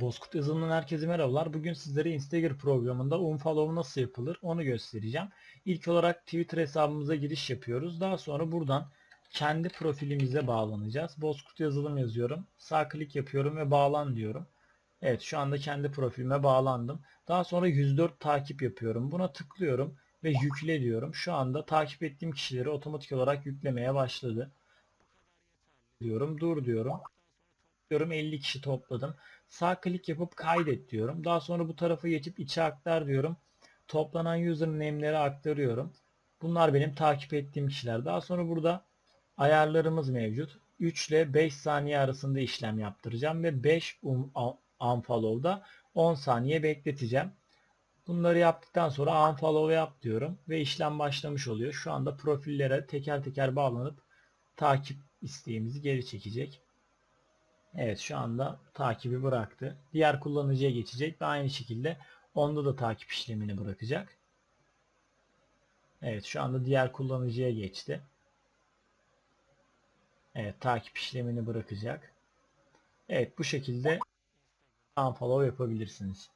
Bozkurt yazılımından herkese merhabalar. Bugün sizlere Instagram programında unfollow nasıl yapılır onu göstereceğim. İlk olarak Twitter hesabımıza giriş yapıyoruz. Daha sonra buradan kendi profilimize bağlanacağız. Bozkurt yazılım yazıyorum. Sağ klik yapıyorum ve bağlan diyorum. Evet şu anda kendi profilime bağlandım. Daha sonra 104 takip yapıyorum. Buna tıklıyorum ve yükle diyorum. Şu anda takip ettiğim kişileri otomatik olarak yüklemeye başladı. Diyorum dur diyorum diyorum 50 kişi topladım. Sağ klik yapıp kaydet diyorum. Daha sonra bu tarafa geçip içe aktar diyorum. Toplanan username'leri aktarıyorum. Bunlar benim takip ettiğim kişiler. Daha sonra burada ayarlarımız mevcut. 3 ile 5 saniye arasında işlem yaptıracağım ve 5 um, unfollow'da 10 saniye bekleteceğim. Bunları yaptıktan sonra unfollow yap diyorum ve işlem başlamış oluyor. Şu anda profillere teker teker bağlanıp takip isteğimizi geri çekecek. Evet şu anda takibi bıraktı. Diğer kullanıcıya geçecek ve aynı şekilde onda da takip işlemini bırakacak. Evet şu anda diğer kullanıcıya geçti. Evet takip işlemini bırakacak. Evet bu şekilde unfollow yapabilirsiniz.